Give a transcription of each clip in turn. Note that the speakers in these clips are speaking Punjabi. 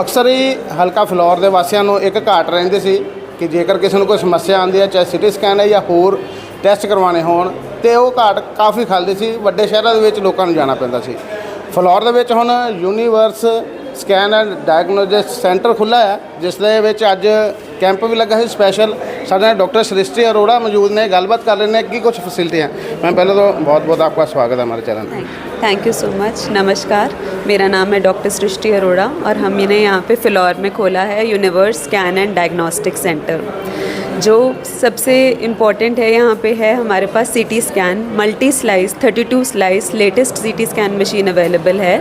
ਅਕਸਰ ਹੀ ਹਲਕਾ ਫਲੋਰ ਦੇ ਵਾਸੀਆਂ ਨੂੰ ਇੱਕ ਘਾਟ ਰਹਿੰਦੀ ਸੀ ਕਿ ਜੇਕਰ ਕਿਸੇ ਨੂੰ ਕੋਈ ਸਮੱਸਿਆ ਆਉਂਦੀ ਹੈ, ਚਾਹੇ ਸਿਟੀ ਸਕੈਨ ਹੈ ਜਾਂ ਹੋਰ ਟੈਸਟ ਕਰਵਾਉਣੇ ਹੋਣ, ਤੇ ਉਹ ਘਾਟ ਕਾਫੀ ਖਲਦੀ ਸੀ, ਵੱਡੇ ਸ਼ਹਿਰਾਂ ਦੇ ਵਿੱਚ ਲੋਕਾਂ ਨੂੰ ਜਾਣਾ ਪੈਂਦਾ ਸੀ। ਫਲੋਰ ਦੇ ਵਿੱਚ ਹੁਣ universe scan and diagnosis centre ਖੁੱਲ੍ਹਾ ਹੈ, ਜਿਸ ਦੇ ਵਿੱਚ ਅੱਜ ਕੈਂਪ ਵੀ ਲੱਗਾ ਸੀ special. ਸਾਡੇ ਨਾਲ ਡਾਕਟਰ ਸ੍ਰਿਸ਼ਟੀ ਅਰੋੜਾ ਮੌਜੂਦ ਨੇ ਗੱਲਬਾਤ ਕਰ ਰਹੇ ਨੇ ਕੀ ਕੁਝ ਫੈਸਿਲਿਟੀਆਂ ਮੈਂ ਪਹਿਲਾਂ ਤੋਂ ਬਹੁਤ ਬਹੁਤ ਆਪਕਾ ਸਵਾਗਤ है हमारे चैनल में थैंक यू सो मच नमस्कार मेरा नाम है डॉक्टर सृष्टि अरोड़ा और हमने यहाँ पे फिलौर में खोला है Universe scan and diagnostic centre जो सबसे इम्पॉर्टेंट है यहाँ पे है हमारे पास CT scan multi slice 32 slice latest CT scan machine available है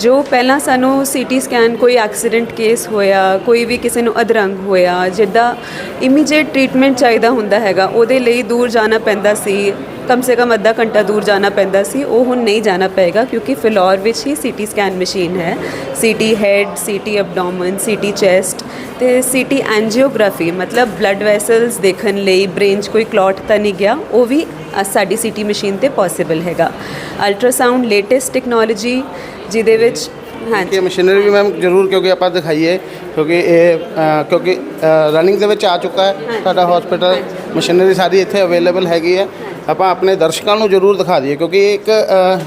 ਜੋ ਪਹਿਲਾਂ ਸਾਨੂੰ ਸੀਟੀ ਸਕੈਨ ਕੋਈ ਐਕਸੀਡੈਂਟ ਕੇਸ ਹੋਇਆ, ਕੋਈ ਵੀ ਕਿਸੇ ਨੂੰ ਅਧਰੰਗ ਹੋਇਆ, ਜਿੱਦਾਂ ਇਮੀਡੀਏਟ ਟ੍ਰੀਟਮੈਂਟ ਚਾਹੀਦਾ ਹੁੰਦਾ ਹੈਗਾ, ਉਹਦੇ ਲਈ ਦੂਰ ਜਾਣਾ ਪੈਂਦਾ ਸੀ, ਕਮ ਸੇ ਕਮ ਅੱਧਾ ਘੰਟਾ ਦੂਰ ਜਾਣਾ ਪੈਂਦਾ ਸੀ, ਉਹ ਹੁਣ ਨਹੀਂ ਜਾਣਾ ਪਏਗਾ ਕਿਉਂਕਿ ਫਿਲੌਰ ਵਿੱਚ ਹੀ ਸੀਟੀ ਸਕੈਨ ਮਸ਼ੀਨ ਹੈ। CT head CT abdomen CT chest ਤੇ ਸੀਟੀ ਐਂਜੀਓਗ੍ਰਾਫੀ ਮਤਲਬ ਬਲੱਡ ਵੈਸਲਸ ਦੇਖਣ ਲਈ ਬ੍ਰੇਨ 'ਚ ਕੋਈ ਕਲੌਟ ਤਾਂ ਨਹੀਂ ਗਿਆ, ਉਹ ਵੀ ਸਾਡੀ ਸੀਟੀ ਮਸ਼ੀਨ ਤੇ ਪੋਸੀਬਲ ਹੈਗਾ। ਅਲਟਰਾਸਾਊਂਡ ਲੇਟੈਸਟ ਟੈਕਨੋਲੋਜੀ ਜਿਹਦੇ ਵਿੱਚ ਹਾਂਜੀ। ਇਹ ਮਸ਼ੀਨਰੀ ਵੀ ਮੈਮ ਜ਼ਰੂਰ ਕਿਉਂਕਿ ਆਪਾਂ ਦਿਖਾਈਏ ਕਿਉਂਕਿ ਇਹ ਅ, ਕਿਉਂਕਿ ਰਨਿੰਗ ਦੇ ਵਿੱਚ ਆ ਚੁੱਕਾ ਹੈ ਸਾਡਾ ਹਸਪੀਟਲ ਮਸ਼ੀਨਰੀ ਸਾਰੀ ਇੱਥੇ ਅਵੇਲੇਬਲ ਹੈਗੀ ਹੈ। ਆਪਾਂ ਆਪਣੇ ਦਰਸ਼ਕਾਂ ਨੂੰ ਜ਼ਰੂਰ ਦਿਖਾ ਦਈਏ ਕਿਉਂਕਿ ਇਹ ਇੱਕ ਅ,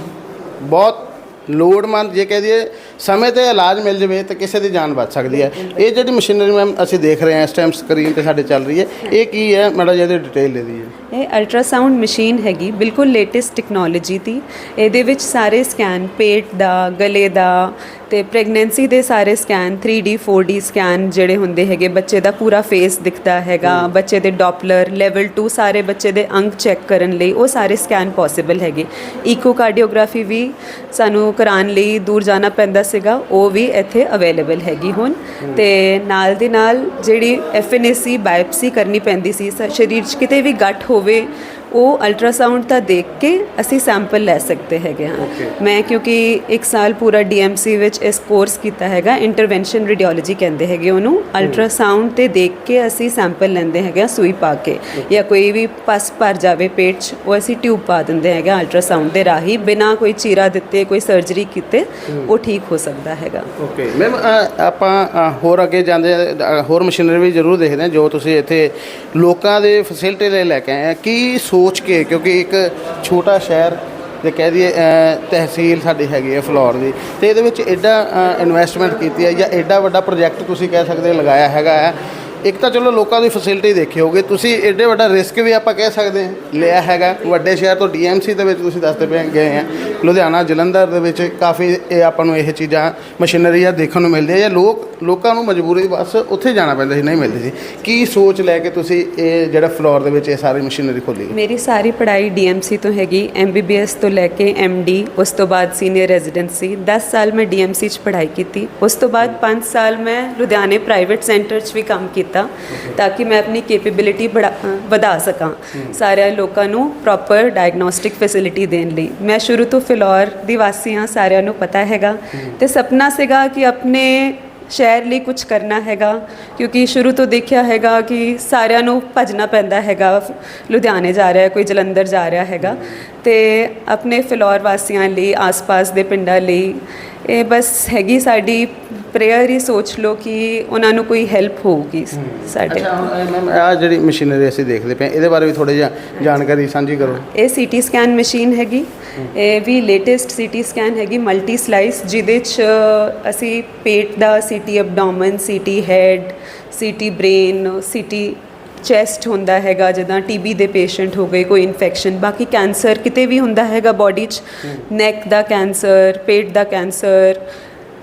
ਬਹੁਤ ਲੋੜਮੰਦ ਜੇ ਕਹਿ ਦਈਏ ਸਮੇਂ ਤੇ ਇਲਾਜ ਮਿਲ ਜਵੇ ਤਾਂ ਕਿਸੇ ਦੀ ਜਾਨ ਬਚ ਸਕਦੀ ਹੈ। ਇਹ ਜਿਹੜੀ ਮਸ਼ੀਨਰੀ ਮੈਮ ਅਸੀਂ ਦੇਖ ਰਹੇ ਹਾਂ ਇਸ ਟਾਈਮ ਸਕਰੀਨ ਤੇ ਸਾਡੇ ਚੱਲ ਰਹੀ ਹੈ। ਇਹ ਕੀ ਹੈ? ਮਾੜਾ ਜਿਹਾ ਇਹਦੀ ਡਿਟੇਲ ਦੇ ਦਈਏ। ਇਹ ਅਲਟਰਾਸਾਊਂਡ ਮਸ਼ੀਨ ਹੈਗੀ ਬਿਲਕੁਲ ਲੇਟੈਸਟ ਟੈਕਨੋਲੋਜੀ ਦੀ। ਇਹਦੇ ਵਿੱਚ ਸਾਰੇ ਸਕੈਨ ਪੇਟ ਦਾ ਗਲੇ ਦਾ ਤੇ ਪ੍ਰੈਗਨੈਂਸੀ ਦੇ ਸਾਰੇ ਸਕੈਨ 3D 4D ਸਕੈਨ ਜਿਹੜੇ ਹੁੰਦੇ ਹੈਗੇ ਬੱਚੇ ਦਾ ਪੂਰਾ ਫੇਸ ਦਿਖਦਾ ਹੈਗਾ। ਬੱਚੇ ਦੇ ਡੋਪਲਰ ਲੈਵਲ 2 ਸਾਰੇ ਬੱਚੇ ਦੇ ਅੰਗ ਚੈੱਕ ਕਰਨ ਲਈ ਉਹ ਸਾਰੇ ਸਕੈਨ ਪੋਸੀਬਲ ਹੈਗੇ। ਇਕੋਕਾਰਡੀਓਗ੍ਰਾਫੀ ਵੀ ਸਾਨੂੰ ਕਰਾਉਣ ਲਈ ਦੂਰ ਜਾਣਾ ਪੈਂਦਾ ਸੀਗਾ ਉਹ ਵੀ ਇੱਥੇ ਅਵੇਲੇਬਲ ਹੈਗੀ ਹੁਣ। ਤੇ ਨਾਲ ਦੇ ਨਾਲ ਜਿਹੜੀ ਐਫਐਨਏਸੀ ਬਾਇਪਸੀ ਕਰਨੀ ਪੈਂਦੀ ਸੀ ਸ- ਸਰੀਰ 'ਚ ਕਿਤੇ ਵੀ ਗੱਠ ਹੋਵੇ ਉਹ ਅਲਟਰਾਸਾਊਂਡ ਤਾਂ ਦੇਖ ਕੇ ਅਸੀਂ ਸੈਂਪਲ ਲੈ ਸਕਦੇ ਹੈਗੇ ਹਾਂ। ਮੈਂ ਕਿਉਂਕਿ ਇੱਕ ਸਾਲ ਪੂਰਾ ਡੀਐਮਸੀ ਵਿੱਚ ਇਸ ਕੋਰਸ ਕੀਤਾ ਹੈਗਾ ਇੰਟਰਵੈਂਸ਼ਨ ਰੇਡੀਓਲੋਜੀ ਕਹਿੰਦੇ ਹੈਗੇ ਉਹਨੂੰ। ਅਲਟਰਾਸਾਊਂਡ ਤੇ ਦੇਖ ਕੇ ਅਸੀਂ ਸੈਂਪਲ ਲੈਂਦੇ ਹੈਗੇ ਸੂਈ ਪਾ ਕੇ। ਜਾਂ ਕੋਈ ਵੀ ਪਸ ਭਰ ਜਾਵੇ ਪੇਟ 'ਚ ਉਹ ਅਸੀਂ ਟਿਊਬ ਪਾ ਦਿੰਦੇ ਹੈਗੇ ਅਲਟਰਾਸਾਊਂਡ ਦੇ ਰਾਹੀਂ। ਬਿਨਾ ਕੋਈ ਚੀਰਾ ਦਿੱਤੇ ਕੋਈ ਸਰਜਰੀ ਕੀਤੇ ਉਹ ਠੀਕ ਹੋ ਸਕਦਾ ਹੈਗਾ। ਓਕੇ ਮੈਮ ਆਪਾਂ ਹੋਰ ਅੱਗੇ ਜਾਂਦੇ ਹੋਰ ਮਸ਼ੀਨਰੀ ਵੀ ਜ਼ਰੂਰ ਦੇਖਦੇ ਹਾਂ ਜੋ ਤੁਸੀਂ ਇੱਥੇ ਲੋਕਾਂ ਦੇ ਫੈਸਿਲਿਟੀ ਲਈ ਲੈ ਕੇ ਆਏ ਆ। ਕੀ ਸੋਚ ਕੇ, ਕਿਉਂਕਿ ਇੱਕ ਛੋਟਾ ਸ਼ਹਿਰ ਜੇ ਕਹਿ ਦਈਏ ਤਹਿਸੀਲ ਸਾਡੀ ਹੈਗੀ ਹੈ ਫਲੋਰ ਦੀ। ਤੇ ਇਹਦੇ ਵਿੱਚ ਐਡਾ ਇਨਵੈਸਟਮੈਂਟ ਕੀਤੀ ਹੈ ਜਾਂ ਐਡਾ ਵੱਡਾ ਪ੍ਰੋਜੈਕਟ ਤੁਸੀਂ ਕਹਿ ਸਕਦੇ ਹੋ ਲਗਾਇਆ ਹੈਗਾ ਹੈ। ਇੱਕ ਤਾਂ ਚਲੋ ਲੋਕਾਂ ਦੀ ਫੈਸਿਲਿਟੀ ਦੇਖੀ ਹੋਗੇ ਤੁਸੀਂ ਐਡੇ ਵੱਡਾ ਰਿਸਕ ਵੀ ਆਪਾਂ ਕਹਿ ਸਕਦੇ ਹਾਂ ਲਿਆ ਹੈਗਾ। ਵੱਡੇ ਸ਼ਹਿਰ ਤੋਂ ਡੀਐਮਸੀ ਦੇ ਵਿੱਚ ਤੁਸੀਂ ਦੱਸਦੇ ਪਏ ਗਏ ਆ। ਲੁਧਿਆਣਾ ਜਲੰਧਰ ਦੇ ਵਿੱਚ ਕਾਫੀ ਇਹ ਆਪਾਂ ਨੂੰ ਇਹ ਚੀਜ਼ਾਂ ਮਸ਼ੀਨਰੀਆਂ ਦੇਖਣ ਨੂੰ ਮਿਲਦੀਆਂ ਜਾਂ ਲੋਕ ਲੋਕਾਂ ਨੂੰ ਮਜਬੂਰੀ ਬਸ ਉੱਥੇ ਜਾਣਾ ਪੈਂਦਾ ਸੀ ਨਹੀਂ ਮਿਲਦੀ ਸੀ। ਕੀ ਸੋਚ ਲੈ ਕੇ ਤੁਸੀਂ ਇਹ ਜਿਹੜਾ ਫਲੋਰ ਦੇ ਵਿੱਚ ਇਹ ਸਾਰੀ ਮਸ਼ੀਨਰੀ ਖੋਲੀ? ਮੇਰੀ ਸਾਰੀ ਪੜ੍ਹਾਈ ਡੀਐਮਸੀ ਤੋਂ ਹੈਗੀ ਐਮਬੀਬੀਐਸ ਤੋਂ ਲੈ ਕੇ ਐਮਡੀ ਉਸ ਤੋਂ ਬਾਅਦ ਸੀਨੀਅਰ ਰੈਜ਼ੀਡੈਂਸੀ 10 ਸਾਲ ਮੈਂ ਡੀਐਮਸੀ 'ਚ ਪੜ੍ਹਾਈ ਕੀਤੀ। ਉਸ ਤੋਂ ਬਾਅਦ 5 ਸਾਲ ਮੈਂ ਲੁਧਿਆਣੇ ਪ੍ਰਾਈਵੇਟ ਸੈਂਟਰ 'ਚ ਵੀ ਕੰਮ ਕੀਤਾ ਤਾਂ ਕਿ ਮੈਂ ਆਪਣੀ ਕੈਪੇਬਿਲਿਟੀ ਵਧਾ ਸਕਾਂ। ਸਾਰਿਆਂ ਲੋਕਾਂ ਨੂੰ ਪ੍ਰੋਪਰ ਡਾਇਗਨੋਸਟਿਕ ਫੈਸਿਲਿਟੀ ਦੇਣ ਲਈ। ਮੈਂ ਸ਼ੁਰੂ ਤੋਂ ਫਿਲੌਰ ਦੀ ਵਾਸੀ ਹਾਂ, ਸਾਰਿਆਂ ਨੂੰ ਪਤਾ ਹੈਗਾ। ਤੇ ਸੁਪਨਾ ਸੀਗਾ ਕਿ ਆਪਣੇ ਸ਼ਹਿਰ ਲਈ ਕੁਝ ਕਰਨਾ ਹੈਗਾ ਕਿਉਂਕਿ ਸ਼ੁਰੂ ਤੋਂ ਦੇਖਿਆ ਹੈਗਾ ਕਿ ਸਾਰਿਆਂ ਨੂੰ ਭੱਜਣਾ ਪੈਂਦਾ ਹੈਗਾ ਲੁਧਿਆਣੇ ਜਾ ਰਿਹਾ ਹੈ ਕੋਈ ਜਲੰਧਰ ਜਾ ਰਿਹਾ ਹੈਗਾ। ਤੇ ਆਪਣੇ ਫਿਲੌਰ ਵਾਸੀਆਂ ਲਈ ਆਸ-ਪਾਸ ਦੇ ਪਿੰਡਾਂ ਲਈ ਇਹ ਬਸ ਹੈਗੀ ਸਾਡੀ ਪ੍ਰੇਅਰ ਹੀ ਸੋਚ ਲਓ ਕਿ ਉਹਨਾਂ ਨੂੰ ਕੋਈ ਹੈਲਪ ਹੋਊਗੀ ਸਾਡੇ ਅੱਛਾ ਆ ਜਿਹੜੀ ਮਸ਼ੀਨਰੀ ਅਸੀਂ ਦੇਖਦੇ ਪਏ ਇਹਦੇ ਬਾਰੇ ਵੀ ਥੋੜੀ ਜਿਹਾ ਜਾਣਕਾਰੀ ਸਾਂਝੀ ਕਰੋ। ਇਹ ਸੀਟੀ ਸਕੈਨ ਮਸ਼ੀਨ ਹੈਗੀ। ਇਹ ਵੀ ਲੇਟੈਸਟ ਸੀਟੀ ਸਕੈਨ ਹੈਗੀ ਮਲਟੀ ਸਲਾਈਸ ਜਿਹਦੇ ਚ ਅਸੀਂ ਪੇਟ ਦਾ CT abdomen CT head CT brain CT chest ਹੁੰਦਾ ਹੈਗਾ ਜਿੱਦਾਂ ਟੀਬੀ ਦੇ ਪੇਸ਼ੈਂਟ ਹੋ ਗਏ ਕੋਈ ਇਨਫੈਕਸ਼ਨ ਬਾਕੀ ਕੈਂਸਰ ਕਿਤੇ ਵੀ ਹੁੰਦਾ ਹੈਗਾ ਬਾਡੀ 'ਚ ਨੈਕ ਦਾ ਕੈਂਸਰ ਪੇਟ ਦਾ ਕੈਂਸਰ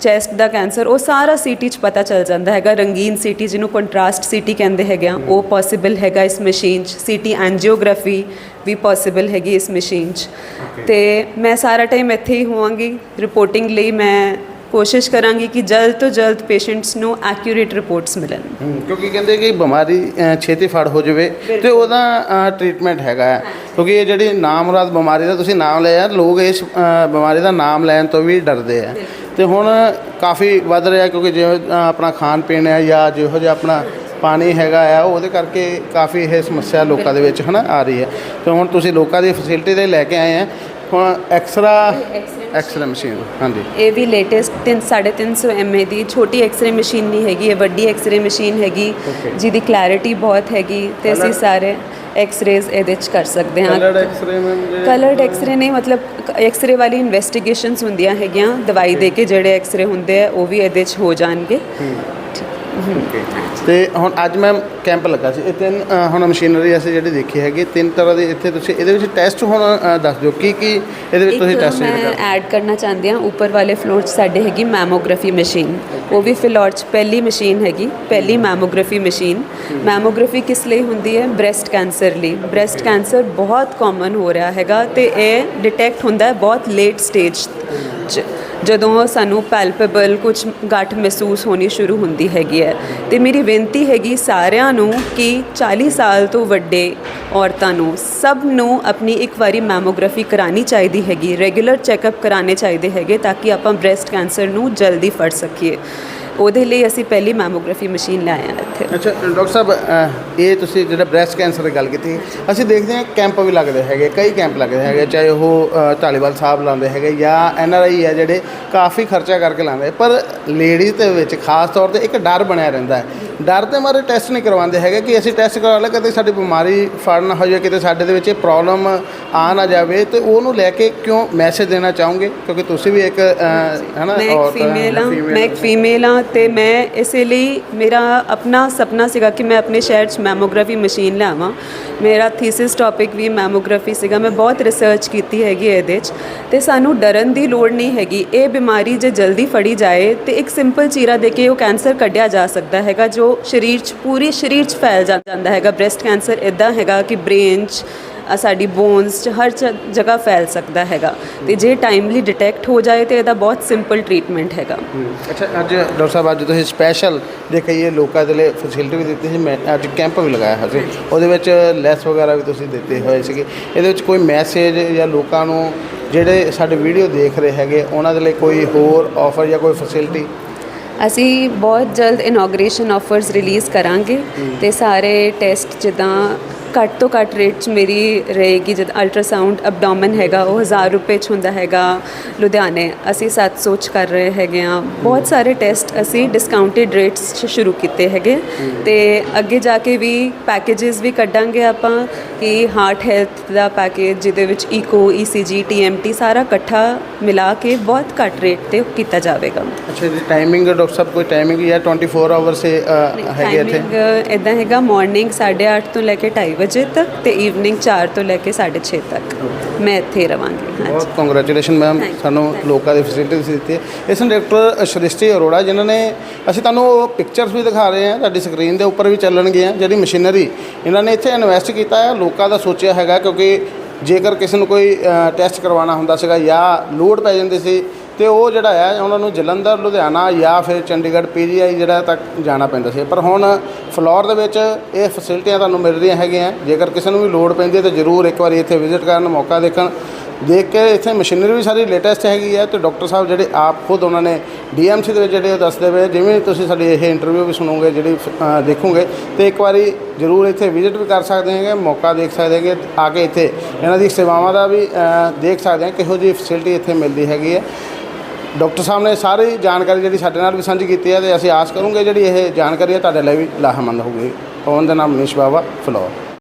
ਚੈਸਟ ਦਾ ਕੈਂਸਰ ਉਹ ਸਾਰਾ ਸੀਟੀ 'ਚ ਪਤਾ ਚੱਲ ਜਾਂਦਾ ਹੈਗਾ। ਰੰਗੀਨ ਸੀਟੀ ਜਿਹਨੂੰ ਕੰਟਰਾਸਟ ਸੀਟੀ ਕਹਿੰਦੇ ਹੈਗੇ ਆ ਉਹ ਪੋਸੀਬਲ ਹੈਗਾ ਇਸ ਮਸ਼ੀਨ 'ਚ। ਸੀਟੀ ਐਂਜੀਓਗ੍ਰਾਫੀ ਵੀ ਪੋਸੀਬਲ ਹੈਗੀ ਇਸ ਮਸ਼ੀਨ 'ਚ। ਤੇ ਮੈਂ ਸਾਰਾ ਟਾਈਮ ਇੱਥੇ ਹੀ ਹੋਵਾਂਗੀ। ਰਿਪੋਰਟਿੰਗ ਲਈ ਮੈਂ ਕੋਸ਼ਿਸ਼ ਕਰਾਂਗੀ ਕਿ ਜਲਦ ਤੋਂ ਜਲਦ ਪੇਸ਼ੈਂਟਸ ਨੂੰ ਐਕਿਊਰੇਟ ਰਿਪੋਰਟਸ ਮਿਲਣ। ਕਿਉਂਕਿ ਕਹਿੰਦੇ ਕਿ ਬਿਮਾਰੀ ਛੇਤੀ ਫੜ ਹੋ ਜਾਵੇ ਤੇ ਉਹਦਾ ਟ੍ਰੀਟਮੈਂਟ ਹੈਗਾ ਕਿਉਂਕਿ ਇਹ ਜਿਹੜੀ ਨਾਮਰਾਦ ਬਿਮਾਰੀ ਦਾ ਤੁਸੀਂ ਨਾਮ ਲਿਆ ਲੋਕ ਇਸ ਬਿਮਾਰੀ ਦਾ ਨਾਮ ਲੈਣ ਤੋਂ ਵੀ ਡਰਦੇ ਆ। ਤੇ ਹੁਣ ਕਾਫੀ ਵੱਧ ਰਿਹਾ ਕਿਉਂਕਿ ਜਿਵੇਂ ਆਪਣਾ ਖਾਣ ਪੀਣ ਹੈ ਜਾਂ ਜਿਹੋ ਜਿਹਾ ਆਪਣਾ ਪਾਣੀ ਹੈਗਾ ਆ ਉਹਦੇ ਕਰਕੇ ਕਾਫੀ ਇਹ ਸਮੱਸਿਆ ਲੋਕਾਂ ਦੇ ਵਿੱਚ ਹਨਾ ਆ ਰਹੀ ਹੈ। ਤੇ ਹੁਣ ਤੁਸੀਂ ਲੋਕਾਂ ਦੀ ਫੈਸਿਲਿਟੀ ਦੇ ਲੈ ਕੇ ਆਏ ਆ ਹੁਣ ਐਕਸਰਾ ਐਕਸਰਾ ਮਸ਼ੀਨ ਹਾਂਜੀ। ਇਹ ਵੀ ਲੇਟੈਸਟ 3 350 mA ਦੀ ਛੋਟੀ ਐਕਸ-ਰੇ ਮਸ਼ੀਨ ਨਹੀਂ ਹੈਗੀ ਇਹ ਵੱਡੀ ਐਕਸ-ਰੇ ਮਸ਼ੀਨ ਹੈਗੀ. ਜਿਹਦੀ ਕਲੈਰਿਟੀ ਬਹੁਤ ਹੈਗੀ ਤੇ ਅਸੀਂ ਸਾਰੇ ਐਕਸ-ਰੇਜ਼ ਇਹਦੇ ਚ ਕਰ ਸਕਦੇ ਹਾਂ। Coloured X-ray ma'am coloured X-ray ਨਹੀਂ ਮਤਲਬ ਐਕਸ-ਰੇ ਵਾਲੀ ਇਨਵੈਸਟੀਗੇਸ਼ਨਸ ਹੁੰਦੀਆਂ ਹੈਗੀਆਂ ਦਵਾਈ ਦੇ ਕੇ ਜਿਹੜੇ ਐਕਸ-ਰੇ ਹੁੰਦੇ ਆ ਉਹ ਵੀ ਇਹਦੇ ਚ ਹੋ ਜਾਣਗੇ। ਤੇ ਹੁਣ ਅੱਜ ਮੈਂ ਕੈਂਪ ਲੱਗਾ ਸੀ। ਇਹ ਤਿੰਨ ਅ, ਹੁਣ ਮਸ਼ੀਨਰੀ ਅਸੀਂ ਜਿਹੜੀ ਦੇਖੀ ਹੈਗੀ ਤਿੰਨ ਤਰ੍ਹਾਂ ਦੇ ਇੱਥੇ ਤੁਸੀਂ ਇਹਦੇ ਵਿੱਚ ਟੈਸਟ ਹੁਣ ਅ, ਦੱਸ ਦਿਓ ਕੀ ਕੀ ਇਹਦੇ ਵਿੱਚ ਤੁਸੀਂ ਇੱਕ ਟੈਸਟ ਮੈਂ ਜਿਹੜੇ ਐਡ ਕਰਨਾ ਚਾਹੁੰਦੀ ਹਾਂ ਉੱਪਰ ਵਾਲੇ ਫਲੋਰ 'ਚ ਸਾਡੇ ਹੈਗੀ ਮੈਮੋਗ੍ਰਾਫੀ ਮਸ਼ੀਨ ਉਹ ਵੀ ਫਿਲੌਰ 'ਚ ਪਹਿਲੀ ਮਸ਼ੀਨ ਹੈਗੀ ਪਹਿਲੀ ਮੈਮੋਗ੍ਰਾਫੀ ਮਸ਼ੀਨ ਮੈਮੋਗ੍ਰਾਫੀ ਕਿਸ ਲਈ ਹੁੰਦੀ ਹੈ? ਬ੍ਰੈਸਟ ਕੈਂਸਰ ਲਈ। ਬ੍ਰੈਸਟ ਕੈਂਸਰ ਬਹੁਤ ਕਾਮਨ ਹੋ ਰਿਹਾ ਹੈਗਾ ਤੇ ਇਹ ਡਿਟੈਕਟ ਹੁੰਦਾ ਹੈ ਬਹੁਤ ਲੇਟ ਸਟੇਜ 'ਚ। ਜਦੋਂ ਸਾਨੂੰ ਪੈਲਪੇਬਲ ਕੁਝ ਗੱਠ ਮਹਿਸੂਸ ਹੋਣੀ ਸ਼ੁਰੂ ਹੁੰਦੀ ਹੈਗੀ ਹੈ। ਤੇ ਮੇਰੀ ਬੇਨਤੀ ਹੈਗੀ ਸਾਰਿਆਂ ਨੂੰ ਕਿ 40 ਸਾਲ ਤੋਂ ਵੱਡੇ ਔਰਤਾਂ ਨੂੰ ਸਭ ਨੂੰ ਆਪਣੀ ਇੱਕ ਵਾਰੀ ਮੈਮੋਗ੍ਰਾਫੀ ਕਰਾਣੀ ਚਾਹੀਦੀ ਹੈਗੀ ਰੈਗੂਲਰ ਚੈੱਕਅਪ ਕਰਾਣੇ ਚਾਹੀਦੇ ਹੈਗੇ ਤਾਂ ਕਿ ਆਪਾਂ ਬ੍ਰੈਸਟ ਕੈਂਸਰ ਨੂੰ ਜਲਦੀ ਫੜ ਸਕੀਏ। ਉਹਦੇ ਲਈ ਅਸੀਂ ਪਹਿਲੀ ਮੈਮੋਗ੍ਰਾਫੀ ਮਸ਼ੀਨ ਲਾਏ ਹਾਂ ਇੱਥੇ। ਅੱਛਾ ਡਾਕਟਰ ਸਾਹਿਬ ਇਹ ਤੁਸੀਂ ਜਿਹੜਾ ਬ੍ਰੈਸਟ ਕੈਂਸਰ ਦੀ ਗੱਲ ਕੀਤੀ ਅਸੀਂ ਦੇਖਦੇ ਹਾਂ ਕੈਂਪ ਵੀ ਲੱਗਦੇ ਹੈਗੇ ਕਈ ਕੈਂਪ ਲੱਗਦੇ ਹੈਗੇ ਚਾਹੇ ਉਹ ਅ, ਧਾਲੀਵਾਲ ਸਾਹਿਬ ਲਾਉਂਦੇ ਹੈਗੇ ਜਾਂ ਐਨ ਆਰ ਆਈ ਹੈ ਜਿਹੜੇ ਕਾਫੀ ਖਰਚਾ ਕਰਕੇ ਲਾਉਂਦੇ ਪਰ ਲੇਡੀਜ਼ ਦੇ ਵਿੱਚ ਖਾਸ ਤੌਰ ਤੇ ਇੱਕ ਡਰ ਬਣਿਆ ਰਹਿੰਦਾ ਹੈ। ਡਰ ਦੇ ਮਾਰੇ ਟੈਸਟ ਨਹੀਂ ਕਰਵਾਉਂਦੇ ਹੈਗੇ ਕਿ ਅਸੀਂ ਟੈਸਟ ਕਰਵਾ ਲਿਆ ਕਿਤੇ ਸਾਡੀ ਬਿਮਾਰੀ ਫੜ ਨਾ ਹੋ ਜਾਏ ਕਿਤੇ ਸਾਡੇ ਦੇ ਵਿੱਚ ਇਹ ਪ੍ਰੋਬਲਮ ਆ ਨਾ ਜਾਵੇ ਤੇ ਉਹਨੂੰ ਲੈ ਕੇ ਕਿਉਂ ਮੈਸੇਜ ਦੇਣਾ ਚਾਹੋਗੇ? ਕਿਉਂਕਿ ਤੁਸੀਂ ਵੀ ਇੱਕ ਹੈ ਨਾ ਮੈਂ ਇੱਕ ਔਰਤ, ਫੀਮੇਲ ਹਾਂ female ਮੈਂ ਇੱਕ ਫੀਮੇਲ ਹਾਂ ਤੇ ਮੈਂ ਇਸੇ ਲਈ ਮੇਰਾ ਆਪਣਾ ਸੁਪਨਾ ਸੀਗਾ ਕਿ ਮੈਂ ਆਪਣੇ ਸ਼ਹਿਰ 'ਚ ਮੈਮੋਗ੍ਰਾਫੀ ਮਸ਼ੀਨ ਲਿਆਵਾਂ। ਮੇਰਾ ਥੀਸਿਸ ਟੌਪਿਕ ਵੀ ਮੈਮੋਗ੍ਰਾਫੀ ਸੀਗਾ। ਮੈਂ ਬਹੁਤ ਰਿਸਰਚ ਕੀਤੀ ਹੈਗੀ ਇਹਦੇ 'ਚ ਤੇ ਸਾਨੂੰ ਡਰਨ ਦੀ ਲੋੜ ਨਹੀਂ ਹੈਗੀ। ਇਹ ਬਿਮਾਰੀ ਜੇ ਜਲਦੀ ਫੜੀ ਜਾਏ ਤੇ ਇੱਕ ਸਿੰਪਲ ਚੀਰਾ ਦੇ ਕੇ ਉਹ ਕੈਂਸਰ ਕੱਢਿਆ ਜਾ ਸਕਦਾ ਹੈਗਾ, ਜੋ ਸਰੀਰ 'ਚ ਪੂਰੇ ਸਰੀਰ 'ਚ ਫੈਲ ਜਾ- ਜਾਂਦਾ ਹੈਗਾ। ਬ੍ਰੈਸਟ ਕੈਂਸਰ ਇਦਾਂ ਹੈਗਾ ਕਿ ਬ੍ਰੇਨ 'ਚ ਸਾਡੀ ਬੋਨਸ 'ਚ ਹਰ ਜ- ਜਗ੍ਹਾ ਫੈਲ ਸਕਦਾ ਹੈਗਾ। ਤੇ ਜੇ ਟਾਈਮਲੀ ਡਿਟੈਕਟ ਹੋ ਜਾਏ ਤੇ ਇਹਦਾ ਬਹੁਤ ਸਿੰਪਲ ਟ੍ਰੀਟਮੈਂਟ ਹੈਗਾ। ਅੱਛਾ ਅੱਜ ਡਾਕਟਰ ਸਾਹਿਬ ਅੱਜ ਤੁਸੀਂ ਸਪੈਸ਼ਲ ਜੇ ਕਹੀਏ ਲੋਕਾਂ ਦੇ ਲਈ ਫੈਸਿਲਿਟੀ ਵੀ ਦਿੱਤੀ ਸੀ ਮੈਂ ਅੱਜ ਕੈਂਪ ਵੀ ਲਗਾਇਆ ਹੋਇਆ ਸੀ। ਉਹਦੇ ਵਿੱਚ ਲੈਸ ਵਗੈਰਾ ਵੀ ਤੁਸੀਂ ਦਿੱਤੇ ਹੋਏ ਸੀਗੇ। ਇਹਦੇ ਵਿੱਚ ਕੋਈ ਮੈਸੇਜ ਜਾਂ ਲੋਕਾਂ ਨੂੰ ਜਿਹੜੇ ਸਾਡੇ ਵੀਡੀਓ ਦੇਖ ਰਹੇ ਹੈਗੇ ਉਹਨਾਂ ਦੇ ਲਈ ਕੋਈ ਹੋਰ ਆਫਰ ਜਾਂ ਕੋਈ ਫੈਸਿਲਿਟੀ ਅਸੀਂ ਬਹੁਤ ਜਲਦ ਇਨੋਗ੍ਰੇਸ਼ਨ ਆਫਰਸ ਰਿਲੀਜ਼ ਕਰਾਂਗੇ ਤੇ ਸਾਰੇ ਟੈਸਟ ਜਿੱਦਾਂ ਘੱਟ ਤੋਂ ਘੱਟ ਰੇਟ 'ਚ ਮੇਰੀ ਰਹੇਗੀ ਜਦ ਅਲਟਰਾਸਾਊਂਡ ਅਬਡੋਮਨ ਹੈਗਾ ਉਹ 1000 ਰੁਪਏ 'ਚ ਹੁੰਦਾ ਹੈਗਾ ਲੁਧਿਆਣੇ। ਅਸੀਂ 700 'ਚ ਕਰ ਰਹੇ ਹੈਗੇ ਆ ਬਹੁਤ ਸਾਰੇ ਟੈਸਟ ਅਸੀਂ ਡਿਸਕਾਊਂਟਡ ਰੇਟਸ 'ਚ ਸ਼ੁਰੂ ਕੀਤੇ ਹੈਗੇ। ਤੇ ਅੱਗੇ ਜਾ ਕੇ ਵੀ ਪੈਕੇजेस ਵੀ ਕੱਢਾਂਗੇ ਆਪਾਂ ਕਿ ਹਾਰਟ ਹੈਲਥ ਦਾ ਪੈਕੇਜ ਜਿਹਦੇ ਵਿੱਚ ਈਕੋ ਈਸੀਜੀ ਟੀਐਮਟੀ ਸਾਰਾ ਇਕੱਠਾ ਮਿਲਾ ਕੇ ਬਹੁਤ ਘੱਟ ਰੇਟ ਤੇ ਕੀਤਾ ਜਾਵੇਗਾ। ਅੱਛਾ ਜੀ ਟਾਈਮਿੰਗ ਡਾਕਟਰ ਸਾਹਿਬ ਕੋਈ ਟਾਈਮਿੰਗ ਜਾਂ 24 ਆਵਰ ਸੇ ਹੈਗੇ ਇੱਥੇ? ਟਾਈਮਿੰਗ ਇਦਾਂ ਹੈਗਾ ਮਾਰਨਿੰਗ 8:30 ਤੋਂ ਲੈ ਕੇ 2:30 ਵਜੇ ਤੱਕ ਤੇ ਈਵਨਿੰਗ 4 ਤੋਂ ਲੈ ਕੇ 6:30 ਤੱਕ। ਮੈਂ ਇੱਥੇ ਰਵਾਂਗੀ ਹਾਂਜੀ। ਬਹੁਤ ਕੰਗ੍ਰੈਚੁਲੇਸ਼ਨ ਮੈਮ ਸਾਨੂੰ. ਲੋਕਾਂ ਦੀ ਫੈਸਿਲਿਟੀ ਦਿੱਤੀ ਹੈ। ਇਸ ਨੂੰ ਡਾਕਟਰ ਸ਼੍ਰਿਸ਼ਟੀ ਅਰੋੜਾ ਜਿਨ੍ਹਾਂ ਨੇ ਅਸੀਂ ਤੁਹਾਨੂੰ ਪਿਕਚਰਸ ਵੀ ਦਿਖਾ ਰਹੇ ਹਾਂ ਤੁਹਾਡੀ ਸਕਰੀਨ ਦੇ ਉੱਪਰ ਵੀ ਚੱਲਣਗੀਆਂ ਜਿਹੜੀ ਮਸ਼ੀਨਰੀ ਇਹਨਾਂ ਨੇ ਇੱਥੇ ਇਨਵੈਸਟ ਕੀਤਾ ਹੈ ਲੋਕਾਂ ਦਾ ਸੋਚਿਆ ਹੈਗਾ ਕਿਉਂਕਿ ਜੇਕਰ ਕਿਸੇ ਨੂੰ ਕੋਈ ਟੈਸਟ ਕਰਵਾਉਣਾ ਹੁੰਦਾ ਸੀਗਾ ਜਾਂ ਲੋਡ ਪੈ ਜਾਂਦੀ ਸੀ ਤੇ ਉਹ ਜਿਹੜਾ ਹੈ, ਉਹਨਾਂ ਨੂੰ ਜਲੰਧਰ, ਲੁਧਿਆਣਾ ਜਾਂ ਫਿਰ ਚੰਡੀਗੜ੍ਹ ਪੀਜੀਆਈ ਜਿਹੜਾ ਤੱਕ ਜਾਣਾ ਪੈਂਦਾ ਸੀ। ਪਰ ਹੁਣ ਫਲੋਰ ਦੇ ਵਿੱਚ ਇਹ ਫੈਸਿਲਿਟੀਆਂ ਤੁਹਾਨੂੰ ਮਿਲ ਰਹੀਆਂ ਹੈਗੀਆਂ। ਜੇਕਰ ਕਿਸੇ ਨੂੰ ਵੀ ਲੋੜ ਪੈਂਦੀ ਹੈ ਤਾਂ ਜ਼ਰੂਰ ਇੱਕ ਵਾਰੀ ਇੱਥੇ ਵਿਜ਼ਿਟ ਕਰਨ, ਮੌਕਾ ਦੇਖਣ। ਦੇਖ ਕੇ ਇੱਥੇ ਮਸ਼ੀਨਰੀ ਵੀ ਸਾਰੀ ਲੇਟੈਸਟ ਹੈਗੀ ਹੈ ਤੇ ਡਾਕਟਰ ਸਾਹਿਬ ਜਿਹੜੇ ਆਪ ਖੁਦ ਉਹਨਾਂ ਨੇ ਡੀਐਮਸੀ ਦੇ ਵਿੱਚ ਜਿਹੜੇ ਉਹ ਦੱਸਦੇ ਪਏ। ਜਿਵੇਂ ਤੁਸੀਂ ਸਾਡੀ ਇਹ ਇੰਟਰਵਿਊ ਵੀ ਸੁਣੋਗੇ, ਜਿਹੜੀ ਦੇਖੋਗੇ। ਤੇ ਇੱਕ ਵਾਰੀ ਜ਼ਰੂਰ ਇੱਥੇ ਵਿਜ਼ਿਟ ਵੀ ਕਰ ਸਕਦੇ ਹੈਗੇ, ਮੌਕਾ ਦੇਖ ਸਕਦੇ ਹੈਗੇ, ਆ ਕੇ ਇੱਥੇ ਇਹਨਾਂ ਦੀ ਸੇਵਾਵਾਂ ਦਾ ਵੀ ਦੇਖ ਸਕਦੇ ਹਾਂ। ਕਿਹੋ ਜਿਹੀ ਫੈਸਿਲਿਟੀ ਇੱਥੇ ਮਿਲਦੀ ਹੈਗੀ ਹੈ। ਡਾਕਟਰ ਸਾਹਿਬ ਨੇ ਸਾਰੀ ਜਾਣਕਾਰੀ ਜਿਹੜੀ ਸਾਡੇ ਨਾਲ ਵੀ ਸਾਂਝੀ ਕੀਤੀ ਹੈ ਤੇ ਅਸੀਂ ਆਸ ਕਰੂੰਗੇ ਜਿਹੜੀ ਇਹ ਜਾਣਕਾਰੀ ਹੈ ਤੁਹਾਡੇ ਲਈ ਵੀ ਲਾਹੇਮੰਦ ਹੋਊਗੀ। ਪਵਨ ਦੇ ਨਾਮ ਮਨੀਸ਼ ਬਾਵਾ, ਫਲੋਰ।